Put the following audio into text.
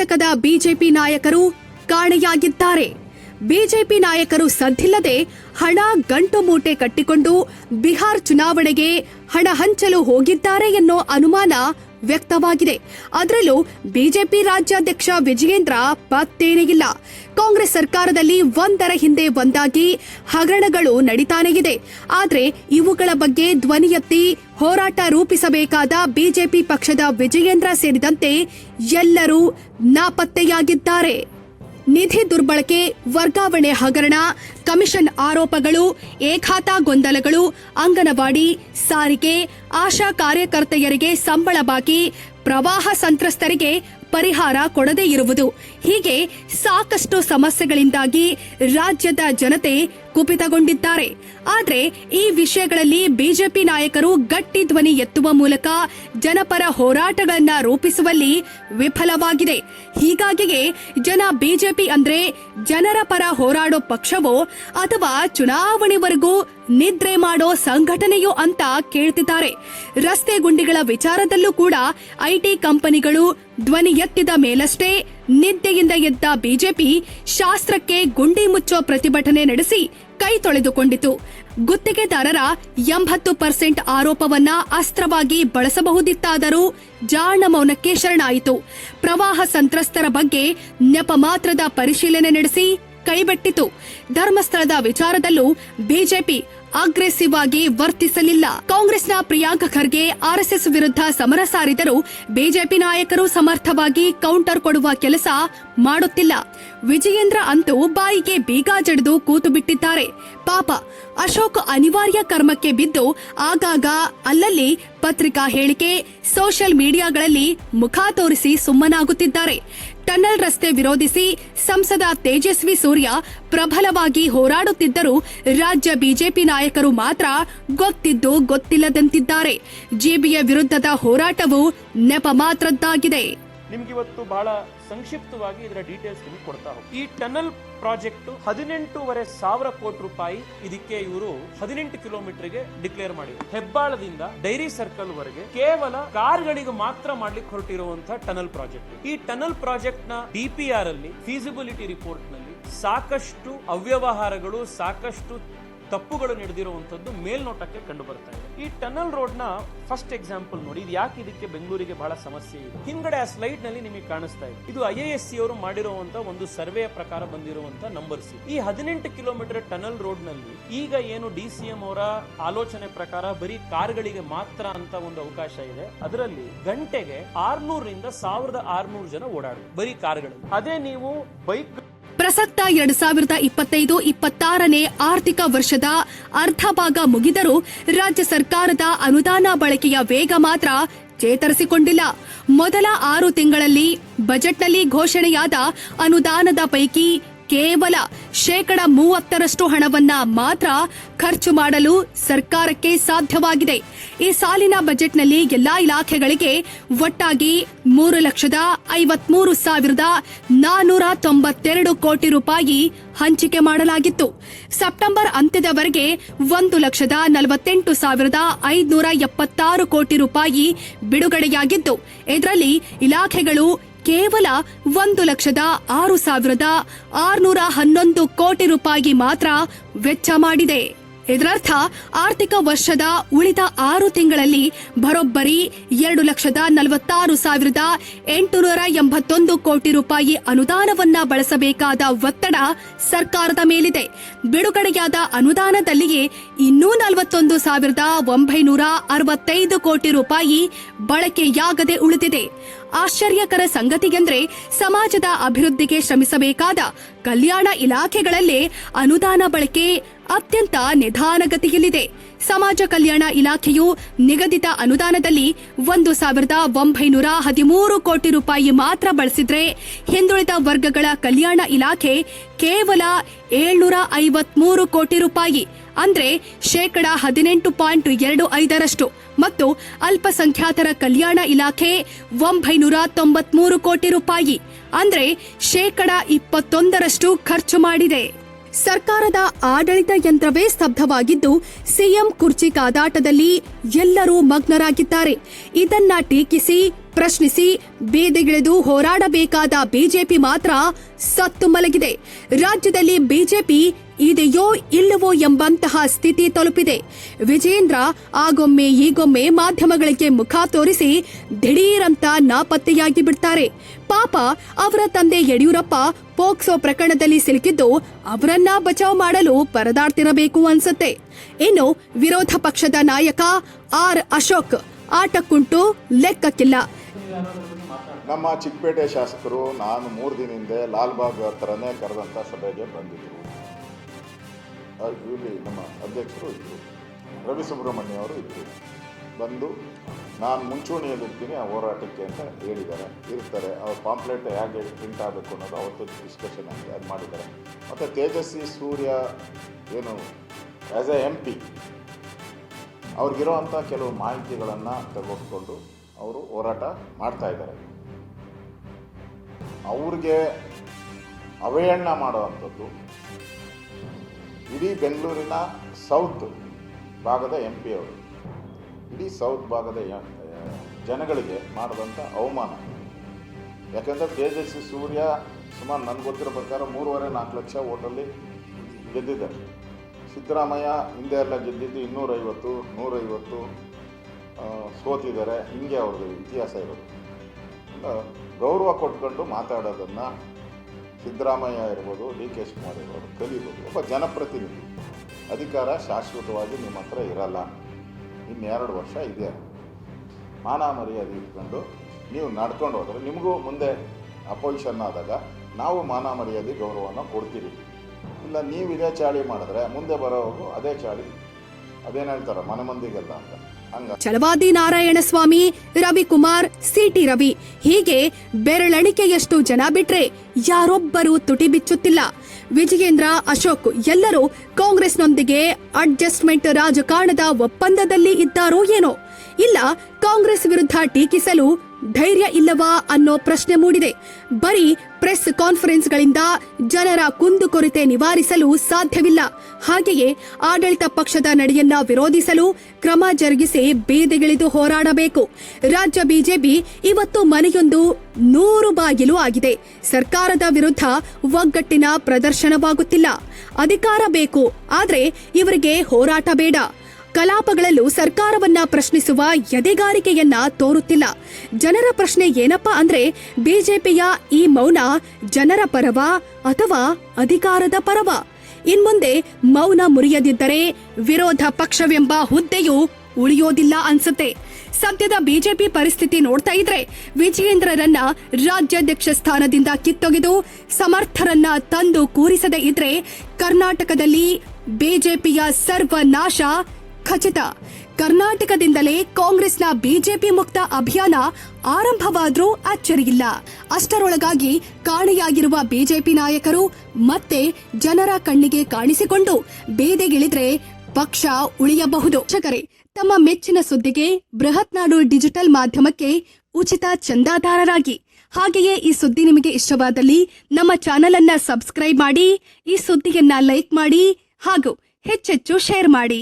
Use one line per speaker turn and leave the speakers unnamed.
ಕರ್ನಾಟಕದ ಬಿಜೆಪಿ ನಾಯಕರು ಕಾಣೆಯಾಗಿದ್ದಾರೆ. ಬಿಜೆಪಿ ನಾಯಕರು ಸದ್ದಿಲ್ಲದೆ ಹಣ ಗಂಟು ಮೂಟೆ ಕಟ್ಟಿಕೊಂಡು ಬಿಹಾರ್ ಚುನಾವಣೆಗೆ ಹಣ ಹಂಚಲು ಹೋಗಿದ್ದಾರೆ ಎನ್ನೋ ಅನುಮಾನ ವ್ಯಕ್ತವಾಗಿದೆ. ಅದರಲ್ಲೂ ಬಿಜೆಪಿ ರಾಜ್ಯಾಧ್ಯಕ್ಷ ವಿಜಯೇಂದ್ರ ಪತ್ತೇನೇ ಇಲ್ಲ ಕಾಂಗ್ರೆಸ್ ಸರ್ಕಾರದಲ್ಲಿ ಒಂದರ ಹಿಂದೆ ಒಂದಾಗಿ ಹಗರಣಗಳು ನಡೀತಾನೇ ಇದೆ. ಆದರೆ ಇವುಗಳ ಬಗ್ಗೆ ಧ್ವನಿ ಎತ್ತಿ ಹೋರಾಟ ರೂಪಿಸಬೇಕಾದ ಬಿಜೆಪಿ ಪಕ್ಷದ ವಿಜಯೇಂದ್ರ ಸೇರಿದಂತೆ ಎಲ್ಲರೂ ನಾಪತ್ತೆಯಾಗಿದ್ದಾರೆ. ನಿಧಿ ದುರ್ಬಳಕೆ, ವರ್ಗಾವಣೆ ಹಗರಣ, ಕಮಿಷನ್ ಆರೋಪಗಳು ಏಕಾತ ಗೊಂದಲಗಳು, ಅಂಗನವಾಡಿ, ಸಾರಿಗೆ, ಆಶಾ ಕಾರ್ಯಕರ್ತೆಯರಿಗೆ ಸಂಬಳ ಬಾಕಿ, ಪ್ರವಾಹ ಸಂತ್ರಸ್ತರಿಗೆ ಪರಿಹಾರ ಕೊಡದೇ ಇರುವುದು. ಹೀಗೆ ಸಾಕಷ್ಟು ಸಮಸ್ಯೆಗಳಿಂದಾಗಿ ರಾಜ್ಯದ ಜನತೆ ಕುಪಿತಗೊಂಡಿದ್ದಾರೆ. ಆದರೆ ಈ ವಿಷಯಗಳಲ್ಲಿ ಬಿಜೆಪಿ ನಾಯಕರು ಗಟ್ಟಿ ಧ್ವನಿ ಎತ್ತುವ ಮೂಲಕ ಜನಪರ ಹೋರಾಟಗಳನ್ನ ರೂಪಿಸುವಲ್ಲಿ ವಿಫಲವಾಗಿದೆ. ಹೀಗಾಗಿಯೇ ಜನ ಬಿಜೆಪಿ ಅಂದ್ರೆ ಜನರ ಪರ ಹೋರಾಡೋ ಪಕ್ಷವೋ ಅಥವಾ ಚುನಾವಣೆವರೆಗೂ ನಿದ್ರೆ ಮಾಡೋ ಸಂಘಟನೆಯೋ ಅಂತ ಕೇಳ್ತಿದ್ದಾರೆ. ರಸ್ತೆ ಗುಂಡಿಗಳ ವಿಚಾರದಲ್ಲೂ ಕೂಡ ಐಟಿ ಕಂಪನಿಗಳು ಧ್ವನಿ ಎತ್ತಿದ ಮೇಲಷ್ಟೇ ನಿದ್ದೆಯಿಂದ ಎದ್ದ ಬಿಜೆಪಿ ಶಾಸ್ತ್ರಕ್ಕೆ ಗುಂಡಿ ಮುಚ್ಚೋ ಪ್ರತಿಭಟನೆ ನಡೆಸಿ ಕೈ ತೊಳೆದುಕೊಂಡಿತು. ಗುತ್ತಿಗೆದಾರರ ಎಂಬತ್ತು ಪರ್ಸೆಂಟ್ ಆರೋಪವನ್ನ ಅಸ್ತ್ರವಾಗಿ ಬಳಸಬಹುದಿತ್ತಾದರೂ ಜಾಣ ಮೌನಕ್ಕೆ ಶರಣಾಯಿತು. ಪ್ರವಾಹ ಸಂತ್ರಸ್ತರ ಬಗ್ಗೆ ನೆಪ ಮಾತ್ರದ ಪರಿಶೀಲನೆ ನಡೆಸಿ ಕೈಬಿಟ್ಟಿತು. ಧರ್ಮಸ್ಥಳದ ವಿಚಾರದಲ್ಲೂ ಬಿಜೆಪಿ ಅಗ್ರೆಸಿವ್ ಆಗಿ ವರ್ತಿಸಲಿಲ್ಲ. ಕಾಂಗ್ರೆಸ್ನ ಪ್ರಿಯಾಂಕ ಖರ್ಗೆ ಆರ್ಎಸ್ಎಸ್ ವಿರುದ್ಧ ಸಮರ ಸಾರಿದರೂ ಬಿಜೆಪಿ ನಾಯಕರು ಸಮರ್ಥವಾಗಿ ಕೌಂಟರ್ ಕೊಡುವ ಕೆಲಸ ಮಾಡುತ್ತಿಲ್ಲ. ವಿಜಯೇಂದ್ರ ಅಂತೂ ಬಾಯಿಗೆ ಬೀಗ ಜಡಿದು ಕೂತು ಬಿಟ್ಟಿದ್ದಾರೆ. ಪಾಪ, ಅಶೋಕ್ ಅನಿವಾರ್ಯ ಕರ್ಮಕ್ಕೆ ಬಿದ್ದು ಆಗಾಗ ಅಲ್ಲಲ್ಲಿ ಪತ್ರಿಕಾ ಹೇಳಿಕೆ ಸೋಷಿಯಲ್ ಮೀಡಿಯಾಗಳಲ್ಲಿ ಮುಖ ತೋರಿಸಿ ಸುಮ್ಮನಾಗುತ್ತಿದ್ದಾರೆ. ಟನ್ನಲ್ ರಸ್ತೆ ವಿರೋಧಿಸಿ ಸಂಸದ ತೇಜಸ್ವಿ ಸೂರ್ಯ ಪ್ರಬಲವಾಗಿ ಹೋರಾಡುತ್ತಿದ್ದರೂ ರಾಜ್ಯ ಬಿಜೆಪಿ ನಾಯಕರು ಮಾತ್ರ ಗೊತ್ತಿದ್ದು ಗೊತ್ತಿಲ್ಲದಂತಿದ್ದಾರೆ. ಜೆಬಿಯ ವಿರುದ್ಧದ ಹೋರಾಟವು ನೆಪ ಮಾತ್ರದ್ದಾಗಿದೆ.
ನಿಮ್ಗೆ ಇವತ್ತು ಬಹಳ ಸಂಕ್ಷಿಪ್ತವಾಗಿ ಇದರ ಡೀಟೇಲ್ಸ್ ನಿಮಗೆ ಕೊಡ್ತಾ ಹೋಗಿ ಈ ಟನಲ್ ಪ್ರಾಜೆಕ್ಟ್ ಹದಿನೆಂಟೂವರೆ ಸಾವಿರ ಕೋಟಿ ರೂಪಾಯಿ ಇದಕ್ಕೆ ಇವರು ಹದಿನೆಂಟು ಕಿಲೋಮೀಟರ್ಗೆ ಡಿಕ್ಲೇರ್ ಮಾಡಿದ್ರು. ಹೆಬ್ಬಾಳದಿಂದ ಡೈರಿ ಸರ್ಕಲ್ ವರೆಗೆ ಕೇವಲ ಕಾರ್ಗಳಿಗೆ ಮಾತ್ರ ಮಾಡ್ಲಿಕ್ಕೆ ಹೊರಟಿರುವಂತಹ ಟನಲ್ ಪ್ರಾಜೆಕ್ಟ್ ಈ ಟನಲ್ ಪ್ರಾಜೆಕ್ಟ್ನ ಡಿಪಿಆರ್ ಅಲ್ಲಿ ಫೀಸಿಬಿಲಿಟಿ ರಿಪೋರ್ಟ್ನಲ್ಲಿ ಸಾಕಷ್ಟು ಅವ್ಯವಹಾರಗಳು, ಸಾಕಷ್ಟು ತಪ್ಪುಗಳು ನಡೆದಿರುವಂಥದ್ದು ಮೇಲ್ನೋಟಕ್ಕೆ ಕಂಡು ಬರ್ತಾ ಇದೆ. ಈ ಟನಲ್ ರೋಡ್ನ ಫಸ್ಟ್ ಎಕ್ಸಾಂಪಲ್ ನೋಡಿ, ಇದು ಯಾಕೆ ಇದಕ್ಕೆ ಬೆಂಗಳೂರಿಗೆ ಬಹಳ ಸಮಸ್ಯೆ ಇದೆ? ಹಿಂದ್ಗಡೆ ಆ ಸ್ಲೈಡ್ನಲ್ಲಿ ನಿಮಗೆ ಕಾಣಿಸ್ತಾ ಇದೆ. ಇದು ಐ ಎಸ್ ಸಿ ಅವರು ಮಾಡಿರುವಂತ ಒಂದು ಸರ್ವೆ ಪ್ರಕಾರ ಬಂದಿರುವಂತ ನಂಬರ್ಸ್ ಈ ಹದಿನೆಂಟು ಕಿಲೋಮೀಟರ್ ಟನಲ್ ರೋಡ್ನಲ್ಲಿ ಈಗ ಏನು ಡಿ ಸಿ ಎಂ ಅವರ ಆಲೋಚನೆ ಪ್ರಕಾರ ಬರೀ ಕಾರ್ಗಳಿಗೆ ಮಾತ್ರ ಅಂತ ಒಂದು ಅವಕಾಶ ಇದೆ. ಅದರಲ್ಲಿ ಗಂಟೆಗೆ ಆರ್ನೂರರಿಂದ ಸಾವಿರದ ಆರ್ನೂರು ಜನ ಓಡಾಡುದು ಬರೀ ಕಾರ್ಗಳು ಅದೇ ನೀವು ಬೈಕ್
ಪ್ರಸಕ್ತ ಎರಡ್ ಸಾವಿರದ ಇಪ್ಪತ್ತೈದು ಇಪ್ಪತ್ತಾರನೇ ಆರ್ಥಿಕ ವರ್ಷದ ಅರ್ಧ ಭಾಗ ಮುಗಿದರೂ ರಾಜ್ಯ ಸರ್ಕಾರದ ಅನುದಾನ ಬಳಕೆಯ ವೇಗ ಮಾತ್ರ ಚೇತರಿಸಿಕೊಂಡಿಲ್ಲ. ಮೊದಲ ಆರು ತಿಂಗಳಲ್ಲಿ ಬಜೆಟ್ನಲ್ಲಿ ಘೋಷಣೆಯಾದ ಅನುದಾನದ ಪೈಕಿ ಕೇವಲ ಶೇಕಡ ಮೂವತ್ತರಷ್ಟು ಹಣವನ್ನ ಮಾತ್ರ ಖರ್ಚು ಮಾಡಲು ಸರ್ಕಾರಕ್ಕೆ ಸಾಧ್ಯವಾಗಿದೆ. ಈ ಸಾಲಿನ ಬಜೆಟ್ನಲ್ಲಿ ಎಲ್ಲಾ ಇಲಾಖೆಗಳಿಗೆ ಒಟ್ಟಾಗಿ ಮೂರು ಲಕ್ಷದ ಐವತ್ಮೂರು ಸಾವಿರದ ನಾನೂರ ತೊಂಬತ್ತೆರಡು ಕೋಟಿ ರೂಪಾಯಿ ಹಂಚಿಕೆ ಮಾಡಲಾಗಿತ್ತು. ಸೆಪ್ಟೆಂಬರ್ ಅಂತ್ಯದವರೆಗೆ ಒಂದು ಲಕ್ಷದ ನಲವತ್ತೆಂಟು ಸಾವಿರದ ಐದುನೂರ ಎಪ್ಪತ್ತಾರು ಕೋಟಿ ರೂಪಾಯಿ ಬಿಡುಗಡೆಯಾಗಿದ್ದು ಇದರಲ್ಲಿ ಇಲಾಖೆಗಳು ಕೇವಲ ಒಂದು ಲಕ್ಷದ ಆರು ಸಾವಿರದ ಆರುನೂರ ಹನ್ನೊಂದು ಕೋಟಿ ರೂಪಾಯಿ ಮಾತ್ರ ವೆಚ್ಚ ಮಾಡಿದೆ. ಇದರರ್ಥ, ಆರ್ಥಿಕ ವರ್ಷದ ಉಳಿದ ಆರು ತಿಂಗಳಲ್ಲಿ ಬರೋಬ್ಬರಿ ಎರಡು ಲಕ್ಷದ ನಲವತ್ತಾರು ಸಾವಿರದ ಎಂಟುನೂರ ಎಂಬತ್ತೊಂದು ಕೋಟಿ ರೂಪಾಯಿ ಅನುದಾನವನ್ನ ಬಳಸಬೇಕಾದ ಒತ್ತಡ ಸರ್ಕಾರದ ಮೇಲಿದೆ. ಬಿಡುಗಡೆಯಾದ ಅನುದಾನದಲ್ಲಿಯೇ ಇನ್ನೂ ನಲವತ್ತೊಂದು ಸಾವಿರದ ಒಂಬೈನೂರ ಅರವತ್ತೈದು ಕೋಟಿ ರೂಪಾಯಿ ಬಳಕೆಯಾಗದೆ ಉಳಿದಿದೆ. ಆಶ್ಚರ್ಯಕರ ಸಂಗತಿಗೆಂದ್ರೆ ಸಮಾಜದ ಅಭಿವೃದ್ಧಿಗೆ ಶ್ರಮಿಸಬೇಕಾದ ಕಲ್ಯಾಣ ಇಲಾಖೆಗಳಲ್ಲೇ ಅನುದಾನ ಬಳಕೆ ಅತ್ಯಂತ ನಿಧಾನಗತಿಯಲ್ಲಿದೆ. ಸಮಾಜ ಕಲ್ಯಾಣ ಇಲಾಖೆಯು ನಿಗದಿತ ಅನುದಾನದಲ್ಲಿ ಒಂದು ಸಾವಿರದ ಒಂಬೈನೂರ ಹದಿಮೂರು ಕೋಟಿ ರೂಪಾಯಿ ಮಾತ್ರ ಬಳಸಿದ್ರೆ ಹಿಂದುಳಿದ ವರ್ಗಗಳ ಕಲ್ಯಾಣ ಇಲಾಖೆ ಕೇವಲ ಏಳ್ನೂರ ಐವತ್ಮೂರು ಕೋಟಿ ರೂಪಾಯಿ ಅಂದ್ರೆ ಶೇಕಡ ಹದಿನೆಂಟು ಪಾಯಿಂಟ್ ಎರಡು ಐದರಷ್ಟು ಮತ್ತು ಅಲ್ಪಸಂಖ್ಯಾತರ ಕಲ್ಯಾಣ ಇಲಾಖೆ ಒಂಬೈನೂರ ತೊಂಬತ್ಮೂರು ಕೋಟಿ ರೂಪಾಯಿ ಅಂದ್ರೆ ಶೇಕಡ ಇಪ್ಪತ್ತೊಂದರಷ್ಟು ಖರ್ಚು ಮಾಡಿದೆ. ಸರ್ಕಾರದ ಆಡಳಿತ ಯಂತ್ರವೇ ಸ್ತಬ್ಧವಾಗಿದ್ದು ಸಿಎಂ ಕುರ್ಚಿ ಕಾದಾಟದಲ್ಲಿ ಎಲ್ಲರೂ ಮಗ್ನರಾಗಿದ್ದಾರೆ. ಇದನ್ನ ಟೀಕಿಸಿ ಪ್ರಶ್ನಿಸಿ, ಬೀದಿಗಿಳಿದು ಹೋರಾಡಬೇಕಾದ ಬಿಜೆಪಿ ಮಾತ್ರ ಸತ್ತು ಮಲಗಿದೆ. ರಾಜ್ಯದಲ್ಲಿ ಬಿಜೆಪಿ ಇದೆಯೋ ಇಲ್ಲವೋ ಎಂಬಂತಹ ಸ್ಥಿತಿ ತಲುಪಿದೆ. ವಿಜೇಂದ್ರ ಆಗೊಮ್ಮೆ ಈಗೊಮ್ಮೆ ಮಾಧ್ಯಮಗಳಿಗೆ ಮುಖ ತೋರಿಸಿ ದಿಢೀರಂತ ನಾಪತ್ತೆಯಾಗಿ ಬಿಡ್ತಾರೆ. ಪಾಪ ಅವರ ತಂದೆ ಯಡಿಯೂರಪ್ಪ ಪೋಕ್ಸೋ ಪ್ರಕರಣದಲ್ಲಿ ಸಿಲುಕಿದ್ದು ಅವರನ್ನ ಬಚಾವ್ ಮಾಡಲು ಪರದಾಡ್ತಿರಬೇಕು ಅನ್ಸುತ್ತೆ. ಇನ್ನು ವಿರೋಧ ಪಕ್ಷದ ನಾಯಕ ಆರ್ ಅಶೋಕ್, ಆಟಕ್ಕುಂಟು ಲೆಕ್ಕಕ್ಕಿಲ್ಲ.
ನಮ್ಮ ಚಿಕ್ಕಪೇಟೆ ಶಾಸಕರು ನಾನು ಮೂರು ದಿನ ಹಿಂದೆ ಲಾಲ್ಬಾಗ್ ಹತ್ರನೇ ಕರೆದಂಥ ಸಭೆಗೆ ಬಂದಿದ್ದರು ಇಲ್ಲಿ ನಮ್ಮ ಅಧ್ಯಕ್ಷರು ಇದ್ದರು ರವಿ ಸುಬ್ರಹ್ಮಣ್ಯ ಅವರು ಇದ್ದರು ಬಂದು ನಾನು ಮುಂಚೂಣಿಯಲ್ಲಿರ್ತೀನಿ, ಆ ಹೋರಾಟಕ್ಕೆ ಅಂತ ಹೇಳಿದ್ದಾರೆ. ಇರ್ತಾರೆ. ಅವ್ರ ಪಾಂಪ್ಲೆಟ್ ಹೇಗೆ ಪ್ರಿಂಟ್ ಆಗಬೇಕು ಅನ್ನೋದು ಅವತ್ತು ಡಿಸ್ಕಷನ್ ಆಗಿದೆ ಅದು ಮಾಡಿದ್ದಾರೆ. ಮತ್ತು ತೇಜಸ್ವಿ ಸೂರ್ಯ ಏನು ಆ್ಯಸ್ ಎ ಎಂ ಪಿ ಅವ್ರಿಗಿರೋವಂಥ ಕೆಲವು ಮಾಹಿತಿಗಳನ್ನು ತೆಗೆದುಕೊಂಡು ಅವರು ಹೋರಾಟ ಮಾಡ್ತಾ ಇದ್ದಾರೆ. ಅವ್ರಿಗೆ ಅವಹೇಳನ ಮಾಡುವಂಥದ್ದು ಇಡೀ ಬೆಂಗಳೂರಿನ ಸೌತ್ ಭಾಗದ ಎಂ ಪಿ ಅವರು. ಇಡೀ ಸೌತ್ ಭಾಗದ ಜನಗಳಿಗೆ ಮಾಡಿದಂಥ ಅವಮಾನ. ಯಾಕಂದರೆ ತೇಜಸ್ವಿ ಸೂರ್ಯ ಸುಮಾರು ನನಗೆ ಗೊತ್ತಿರೋ ಪ್ರಕಾರ ಮೂರುವರೆ ನಾಲ್ಕು ಲಕ್ಷ ಓಟಲ್ಲಿ ಗೆದ್ದಿದ್ದಾರೆ. ಸಿದ್ದರಾಮಯ್ಯ ಹಿಂದೆ ಎಲ್ಲ ಗೆದ್ದಿದ್ದು ಇನ್ನೂರೈವತ್ತು, ನೂರೈವತ್ತು ಸೋತಿದ್ದಾರೆ, ಹಿಂಗೆ ಅವ್ರದ್ದು ಇತಿಹಾಸ ಇರೋದು. ಗೌರವ ಕೊಟ್ಕೊಂಡು ಮಾತಾಡೋದನ್ನು ಸಿದ್ದರಾಮಯ್ಯ ಇರ್ಬೋದು, ಡಿ ಕೆ ಶಿವಕುಮಾರ್ ಇರ್ಬೋದು, ಕಲಿಬೋದು. ಒಬ್ಬ ಜನಪ್ರತಿನಿಧಿ. ಅಧಿಕಾರ ಶಾಶ್ವತವಾಗಿ ನಿಮ್ಮ ಹತ್ರ ಇರಲ್ಲ. ಇನ್ನೆರಡು ವರ್ಷ ಇದೆ. ಮಾನ ಮರ್ಯಾದೆ ಇಟ್ಕೊಂಡು ನೀವು ನಡ್ಕೊಂಡು ಹೋದರೆ ನಿಮಗೂ ಮುಂದೆ ಅಪೋಸಿಷನ್ ಆದಾಗ ನಾವು ಮಾನ ಮರ್ಯಾದೆ ಗೌರವನ ಕೊಡ್ತೀವಿ. ಇಲ್ಲ, ನೀವು ಇದೇ ಚಾಳಿ ಮಾಡಿದ್ರೆ ಮುಂದೆ ಬರೋವರೆಗೂ ಅದೇ ಚಾಳಿ. ಅದೇನು ಹೇಳ್ತಾರೆ, ಮನೆ ಮಂದಿಗೆಲ್ಲ ಅಂತ.
Chalavadi Narayanaswamy Ravikumar, C T Ravi. ಹೀಗೆ ಬೆರಳೆಣಿಕೆಯಷ್ಟು ಜನ ಬಿಟ್ರೆ ಯಾರೊಬ್ಬರೂ ತುಟಿ ಬಿಚ್ಚುತ್ತಿಲ್ಲ. ವಿಜಯೇಂದ್ರ, ಅಶೋಕ್ ಎಲ್ಲರೂ ಕಾಂಗ್ರೆಸ್ನೊಂದಿಗೆ ಅಡ್ಜಸ್ಟ್ಮೆಂಟ್ ರಾಜಕಾರಣದ ಒಪ್ಪಂದದಲ್ಲಿ ಇದ್ದಾರೋ ಏನೋ. ಇಲ್ಲ, ಕಾಂಗ್ರೆಸ್ ವಿರುದ್ಧ ಟೀಕಿಸಲು ಧೈರ್ಯ ಇಲ್ಲವಾ ಅನ್ನೋ ಪ್ರಶ್ನೆ ಮೂಡಿದೆ. ಬರೀ ಪ್ರೆಸ್ ಕಾನ್ಫರೆನ್ಸ್ಗಳಿಂದ ಜನರ ಕುಂದುಕೊರತೆ ನಿವಾರಿಸಲು ಸಾಧ್ಯವಿಲ್ಲ. ಹಾಗೆಯೇ ಆಡಳಿತ ಪಕ್ಷದ ನಡೆಯನ್ನ ವಿರೋಧಿಸಲು ಕ್ರಮ ಜರುಗಿಸಿ ಬೀದಿಗಿಳಿದು ಹೋರಾಡಬೇಕು. ರಾಜ್ಯ ಬಿಜೆಪಿ ಇವತ್ತು ಮನೆಯೊಂದು ನೂರು ಬಾಗಿಲು ಆಗಿದೆ. ಸರ್ಕಾರದ ವಿರುದ್ಧ ಒಗ್ಗಟ್ಟಿನ ಪ್ರದರ್ಶನವಾಗುತ್ತಿಲ್ಲ. ಅಧಿಕಾರ ಬೇಕು, ಆದರೆ ಇವರಿಗೆ ಹೋರಾಟ ಬೇಡ. ಕಲಾಪಗಳಲ್ಲೂ ಸರ್ಕಾರವನ್ನ ಪ್ರಶ್ನಿಸುವ ಎದೆಗಾರಿಕೆಯನ್ನ ತೋರುತ್ತಿಲ್ಲ. ಜನರ ಪ್ರಶ್ನೆ ಏನಪ್ಪಾ ಅಂದ್ರೆ ಬಿಜೆಪಿಯ ಈ ಮೌನ ಜನರ ಪರವ ಅಥವಾ ಅಧಿಕಾರದ ಪರವ? ಇನ್ಮುಂದೆ ಮೌನ ಮುರಿಯದಿದ್ದರೆ ವಿರೋಧ ಪಕ್ಷವೆಂಬ ಹುದ್ದೆಯು ಉಳಿಯೋದಿಲ್ಲ ಅನ್ಸುತ್ತೆ. ಸದ್ಯದ ಬಿಜೆಪಿ ಪರಿಸ್ಥಿತಿ ನೋಡ್ತಾ ಇದ್ರೆ ವಿಜಯೇಂದ್ರರನ್ನ ರಾಜ್ಯಾಧ್ಯಕ್ಷ ಸ್ಥಾನದಿಂದ ಕಿತ್ತೊಗೆದು ಸಮರ್ಥರನ್ನ ತಂದು ಕೂರಿಸದೇ ಇದ್ರೆ ಕರ್ನಾಟಕದಲ್ಲಿ ಬಿಜೆಪಿಯ ಸರ್ವನಾಶ ಖಚಿತ. ಕರ್ನಾಟಕದಿಂದಲೇ ಕಾಂಗ್ರೆಸ್ನ ಬಿಜೆಪಿ ಮುಕ್ತ ಅಭಿಯಾನ ಆರಂಭವಾದರೂ ಅಚ್ಚರಿಯಿಲ್ಲ. ಅಷ್ಟರೊಳಗಾಗಿ ಕಾಣೆಯಾಗಿರುವ ಬಿಜೆಪಿ ನಾಯಕರು ಮತ್ತೆ ಜನರ ಕಣ್ಣಿಗೆ ಕಾಣಿಸಿಕೊಂಡು ಬೇದೆಗಿಳಿದ್ರೆ ಪಕ್ಷ ಉಳಿಯಬಹುದು. ವೀಕ್ಷಕರೇ, ತಮ್ಮ ಮೆಚ್ಚಿನ ಸುದ್ದಿಗೆ ಬೃಹತ್ ನಾಡು ಡಿಜಿಟಲ್ ಮಾಧ್ಯಮಕ್ಕೆ ಉಚಿತ ಚಂದಾದಾರರಾಗಿ. ಹಾಗೆಯೇ ಈ ಸುದ್ದಿ ನಿಮಗೆ ಇಷ್ಟವಾದಲ್ಲಿ ನಮ್ಮ ಚಾನೆಲ್ ಅನ್ನ ಸಬ್ಸ್ಕ್ರೈಬ್ ಮಾಡಿ, ಈ ಸುದ್ದಿಯನ್ನ ಲೈಕ್ ಮಾಡಿ ಹಾಗೂ ಹೆಚ್ಚೆಚ್ಚು ಶೇರ್ ಮಾಡಿ.